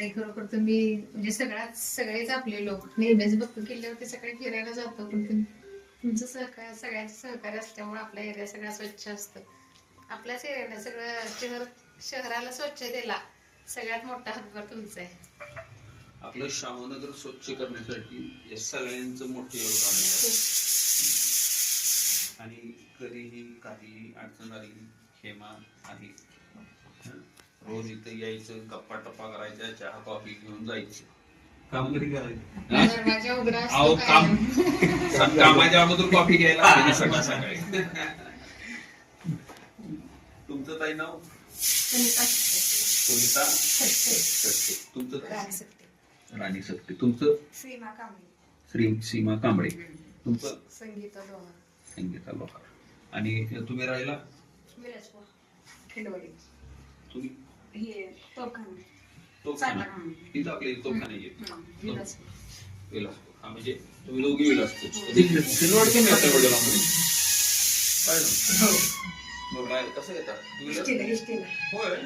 ताई खरोखर. तुम्ही म्हणजे सगळ्यात सगळेच आपले लोक नेहमीच बघतो किल्ल्यावरती सगळे फिरायला जातो पण तुम- तुमचं सहकार्य सगळ्यांचं सहकार्य असल्यामुळे आपला एरिया सगळा स्वच्छ असतो. आपल्याच एरियाला सगळं शहर शहराला स्वच्छतेला सगळ्यात मोठा हातभार तुमचा आहे. आपलं श्यामनगर स्वच्छ करण्यासाठी या सगळ्यांचं मोठं योगदान आहे. आणि कधीही काही अडचण आली हेमा आहे. हं? रोज इथं यायचं गप्पा टप्पा करायच्या चहा कॉफी घेऊन जायचं. काम कधी करायचं? दरवाजा उघडा अहो, असतो काम- कायम. कामाच्या अगोदर कॉफी घ्यायला लागते सकाळ सकाळी. तुमचं ताई नाव? सुनीता सुनीता? सत्ते. सत्ते. तुमचं राणी सत्ते. राणी तुमचं? सीमा कांबळे. श्री सीमा कांबळे. तुमचं? संगीता लोहार. संगीता लोहार. आणि तुम्ही राहिला? मिरजपूर तुम्ही हे तोफखाना तोफखाना सातारा. तिथं आपल्या इथं तोफखाना आहे. विलासपूर विलासपूर हा म्हणजे तुम्ही दोघी विलासपूर सिल्लोड पण येतं लांब. काय? मग कसं येतात Two wheeler? इष्टीला इष्टीला होय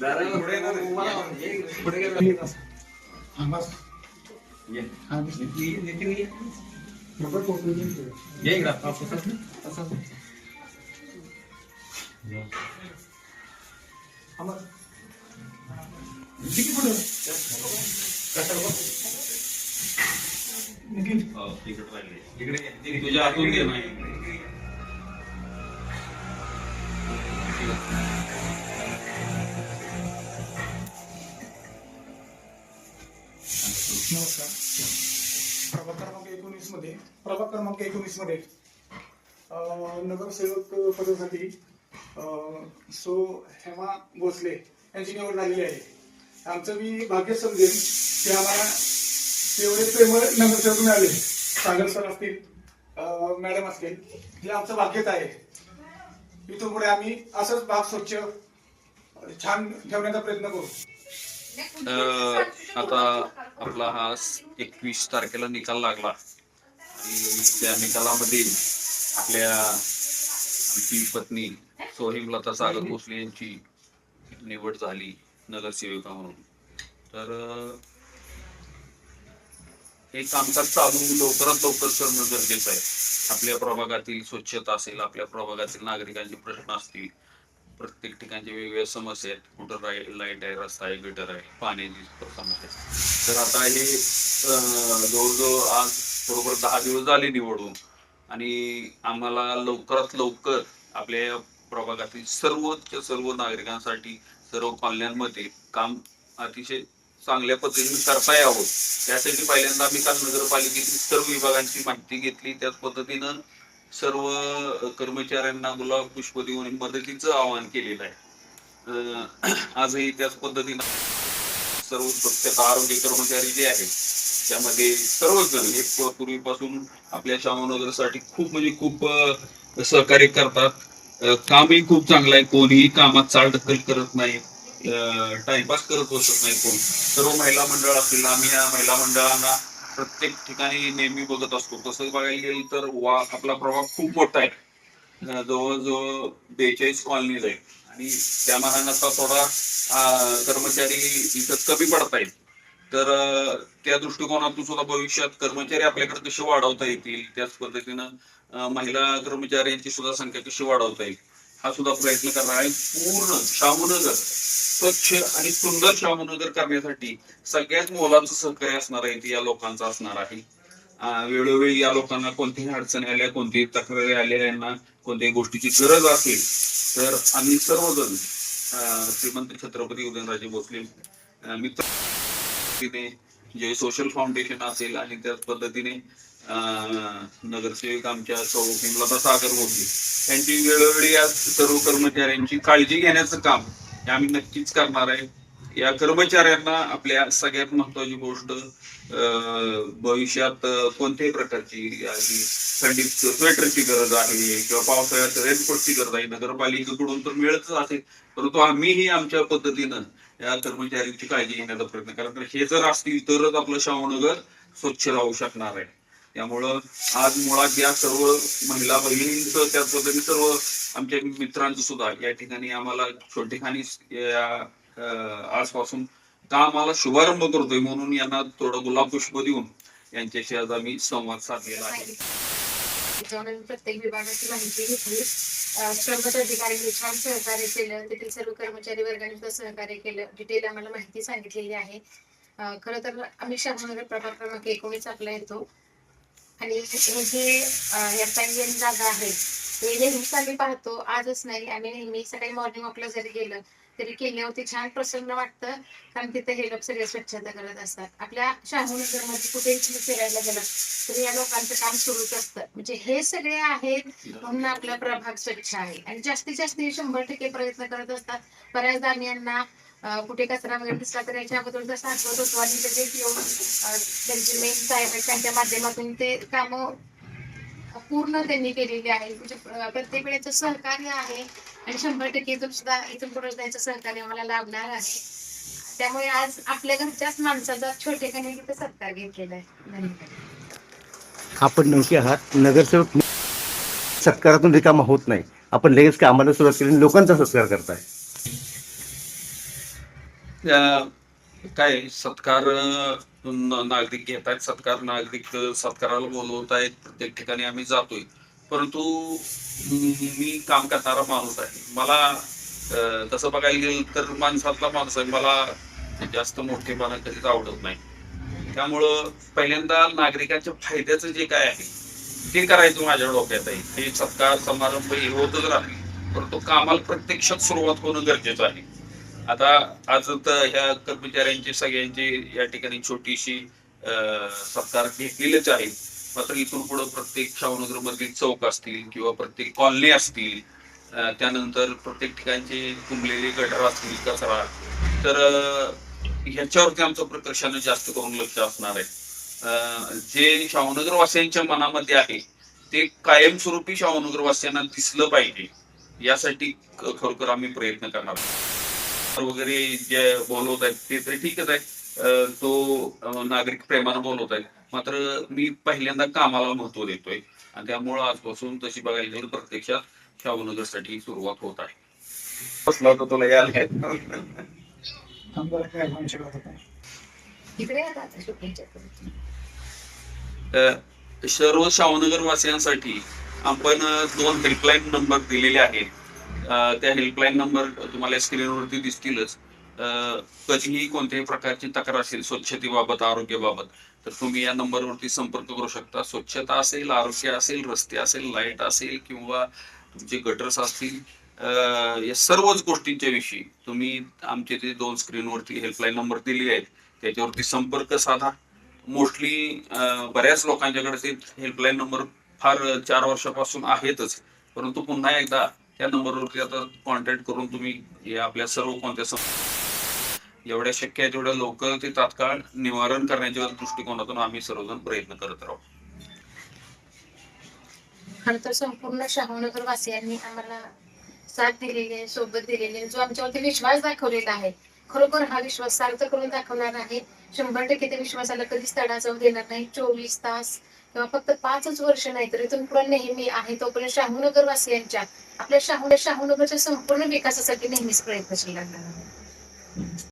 दाराला पुढे येणार आहे. पुढे गेला. ये। हाँ ये देती हुई है प्रॉपर कंक्लूजन यही ग्राफ आपको सब सब हम ठीक बोलो। कसर को निखिल हो ठीक है ट्रायल इकडे ये तुझ्या हातून घे नाही नमस्कार. प्रभाग क्रमांक एकोणीसमध्ये प्रभाग क्रमांक एकोणीसमध्ये नगरसेवक पदासाठी सो हेमा भोसले यांची निवड झालेली आहे. आमचं मी भाग्य समजेल की आम्हाला एवढे प्रेमळ नगरसेवक मिळाले. सागर सर असतील मॅडम असतील हे आमचं भाग्यच आहे. इथून पुढे आम्ही असंच भाग स्वच्छ छान ठेवण्याचा प्रयत्न करू. आता आपला हा एकवीस तारखेला निकाल लागला. आणि त्या निकालामध्ये आपल्या आमची पत्नी सोहिमलता सागर भोसले यांची निवड झाली नगरसेविका म्हणून. तर हे कामकाज चालू लवकरात लवकर करणं गरजेचं आहे. आपल्या प्रभागातील स्वच्छता असेल आपल्या प्रभागातील नागरिकांचे प्रश्न असतील प्रत्येक ठिकाणच्या वेगवेगळ्या समस्या आहेत. कुठं राय- लाइट आहे रस्ता आहे गटर आहे पाण्याची समस्या आहे. तर आता हे जवळजवळ आज बरोबर दहा दिवस झाले निवडून. आणि आम्हाला लवकरात लवकर आपल्या प्रभागातील सर्वोच्च सर्व नागरिकांसाठी सर्व कॉलन्यांमध्ये काम अतिशय चांगल्या पद्धतीने करता यावं. त्यासाठी पहिल्यांदा आम्ही काल नगरपालिकेतील सर्व विभागांची माहिती घेतली. त्याच पद्धतीनं सर्व कर्मचाऱ्यांना गुलाब पुष्प देऊन मदतीचं आवाहन केलेलं आहे. आजही त्याच पद्धतीनं सर्व प्रत्येक आरोग्य कर्मचारी जे आहेत त्यामध्ये सर्वजण हे पूर्वीपासून आपल्या श्यामनगरसाठी खूप म्हणजे खूप सहकार्य करतात. कामही खूप चांगलं आहे. कोणीही कामात चालढकल करत नाही. टाइमपास करत बसत नाही कोण. सर्व महिला मंडळ असलेला आम्ही या महिला मंडळांना प्रत्येक ठिकाणी नेहमी बघत असतो. तसंच बघायला गेलं तर वा आपला प्रभाव खूप मोठा आहे. जवळजवळ बेचाळीस कॉलनीज आहेत. आणि त्या मानाने आता थोडा कर्मचारी इथं कमी पडत आहेत तर त्या दृष्टिकोनातून सुद्धा भविष्यात कर्मचारी आपल्याकडे कसे वाढवता येतील? त्याच पद्धतीनं महिला कर्मचाऱ्यांची सुद्धा संख्या कशी वाढवता येईल? हा सुद्धा प्रयत्न करणार आहे. पूर्ण शामनगर स्वच्छ आणि सुंदर शामनगर करण्यासाठी सगळ्यात मोलाचं सहकार्य असणार आहे ते या लोकांचं असणार आहे. वेळोवेळी या लोकांना कोणत्याही अडचणी आल्या कोणत्याही तक्रारी आल्या यांना कोणत्याही गोष्टीची गरज असेल तर आम्ही सर्वजण श्रीमंत छत्रपती उदयनराजे भोसले मित्र जे सोशल फाउंडेशन असेल आणि त्याच पद्धतीने नगरसेवक आमच्या सौ हेमलता सागर भोसले त्यांची वेळोवेळी या सर्व कर्मचाऱ्यांची काळजी घेण्याचं काम हे आम्ही नक्कीच करणार आहे. या कर्मचाऱ्यांना आपल्या सगळ्यात महत्वाची गोष्ट भविष्यात कोणत्याही प्रकारची थंडीत स्वेटरची गरज आहे किंवा पावसाळ्यात रेनकोटची गरज आहे. नगरपालिकेकडून तर मिळतच असेल परंतु आम्हीही आमच्या पद्धतीनं या कर्मचाऱ्यांची काळजी घेण्याचा प्रयत्न कारण हे जर असतील तरच आपलं शाहूनगर स्वच्छ राहू शकणार आहे. त्यामुळं आज मुळात या सर्व महिला बहिणींचं त्या पद्धतीने सर्व आमच्या मित्रांचं सुद्धा या ठिकाणी आम्हाला छोटेखानी या अं, आजपासून कामाला शुभारंभ करतोय म्हणून यांना थोडं गुलाब पुष्प देऊन यांच्याशी आज आम्ही संवाद साधलेला आहे. प्रत्येक विभागाची माहिती घेतली अं, अधिकाऱ्यांनी छान सहकार्य केलं तेथील सर्व कर्मचारी वर्गाने सुद्धा सहकार्य केलं डिटेल आम्हाला माहिती सांगितलेली आहे. खरं तर आम्ही शहानगर प्रभाग क्रमांक एकोणीस आपला येतो. आणि हे जे एफ जागा आहे. ते नेहमीच आम्ही पाहतो. आजच नाही. आम्ही नेहमी सकाळी मॉर्निंग वॉकला जरी गेलं तरी केल्यावरती छान प्रसन्न वाटतं. कारण तिथे हे लोक सगळे स्वच्छता करत असतात. आपल्या शाहू नगरमध्ये कुठेही तुम्ही फिरायला गेलं तरी या लोकांचं काम सुरूच असतं. म्हणजे हे सगळे आहेत म्हणून आपला प्रभाग स्वच्छ आहे. आणि जास्तीत जास्त हे शंभर टक्के प्रयत्न करत असतात. बऱ्याचदा आम्ही यांना कुठे कचरा वगैरे दिसला तर याच्या अगोदर जसं आठवत होतो आणि लगेच येऊन त्यांचे मेन साहेब आहेत त्यांच्या माध्यमातून ते काम पूर्ण त्यांनी केलेली आहे. म्हणजे प्रत्येक वेळेचं सहकार्य आहे आणि शंभर टक्के इथून सुद्धा इथून पुढे त्यांचं सहकार्य मला लाभणार आहे. त्यामुळे आज आपल्या घरच्याच माणसाचा छोटेखानी तिथे सत्कार घेतलेला आहे. धन्यवाद. आपण नेमके आहात. नगरसेवक सत्कारातून रिकामा होत नाही. आपण लगेच कामाला सुरुवात केली लोकांचा सत्कार करताय. काय सत्कार नागरिक घेत आहेत सत्कार नागरिक सत्काराला बोलवत आहेत प्रत्येक ठिकाणी आम्ही जातोय. परंतु मी काम करणारा माणूस आहे. मला तसं बघायला गेलं तर माणसातला माणूस आहे. मला जास्त मोठेपणा कधीच आवडत नाही. त्यामुळं पहिल्यांदा नागरिकांच्या फायद्याचं जे काय आहे ते करायचं माझ्या डोक्यात आहे. हे सत्कार समारंभ हे होतच राहील परंतु कामाला प्रत्यक्षात सुरुवात होणं गरजेचं आहे. आता आज तर ह्या कर्मचाऱ्यांची सगळ्यांची या ठिकाणी छोटीशी अं, सत्कार घेतलेलेच आहे. मात्र इथून पुढे प्रत्येक शाहूनगर मधील चौक असतील किंवा प्रत्येक कॉलनी असतील त्यानंतर प्रत्येक ठिकाणचे कुंबलेले गटर असतील कचरा. तर ह्याच्यावरती आमचं प्रकर्षानं जास्त करून लक्ष असणार आहे. जे शाहूनगर वासियांच्या मनामध्ये आहे ते कायमस्वरूपी शाहूनगर वासियांना दिसलं पाहिजे. यासाठी खरोखर आम्ही प्रयत्न करणार आहोत. वगैरे जे बोलवत आहेत ते तरी ठीकच आहे. तो नागरिक प्रेमानं बोलवत आहेत. मात्र मी पहिल्यांदा कामाला महत्त्व देतोय. आणि त्यामुळं आजपासून तशी बघायला गेलं प्रत्यक्षात शाहूनगरसाठी सुरुवात होत आहे. बसला होता तुला यायला सर्व शाहूनगर वासियांसाठी आपण दोन हेल्पलाईन नंबर दिलेले आहेत. त्या हेल्पलाईन नंबर तुम्हाला स्क्रीनवरती दिसतीलच. कधीही कोणत्याही प्रकारची तक्रार असेल स्वच्छतेबाबत आरोग्याबाबत तर तुम्ही या नंबरवरती संपर्क करू शकता. स्वच्छता असेल आरोग्य असेल रस्ते असेल लाइट असेल किंवा तुमचे गटर्स असतील या सर्वच गोष्टींच्या विषयी तुम्ही आमचे ते दोन स्क्रीनवरती हेल्पलाईन नंबर दिले आहेत. त्याच्यावरती संपर्क साधा. मोस्टली बऱ्याच लोकांच्याकडे ते हेल्पलाईन नंबर फार चार वर्षापासून आहेतच. परंतु पुन्हा एकदा त्या नंबरवरती आता कॉन्टॅक्ट करून तुम्ही आपल्या सर्व कोणत्या सम- एवढ्या शक्य आहे तेवढ्या लवकर ते तात्काळ निवारण करण्याच्या दृष्टिकोनातून आम्ही सर्वजण प्रयत्न करत राहू. खरं तर संपूर्ण शहानगर वासियांनी आम्हाला साथ दिलेली आहे सोबत दिलेली आहे. जो आमच्यावरती विश्वास दाखवलेला आहे खरोखर हा विश्वास सार्थ करून दाखवणार आहे. शंभर टक्के त्या विश्वासाला कधीच तडा जाऊ देणार नाही. चोवीस तास किंवा फक्त पाचच वर्ष नाही तर इथून पुढे नेहमी आहे तोपर्यंत शाहूनगर वासियांच्या आपल्या शाहू शाहूनगरच्या संपूर्ण विकासासाठी नेहमीच प्रयत्नशील लागणार आहे.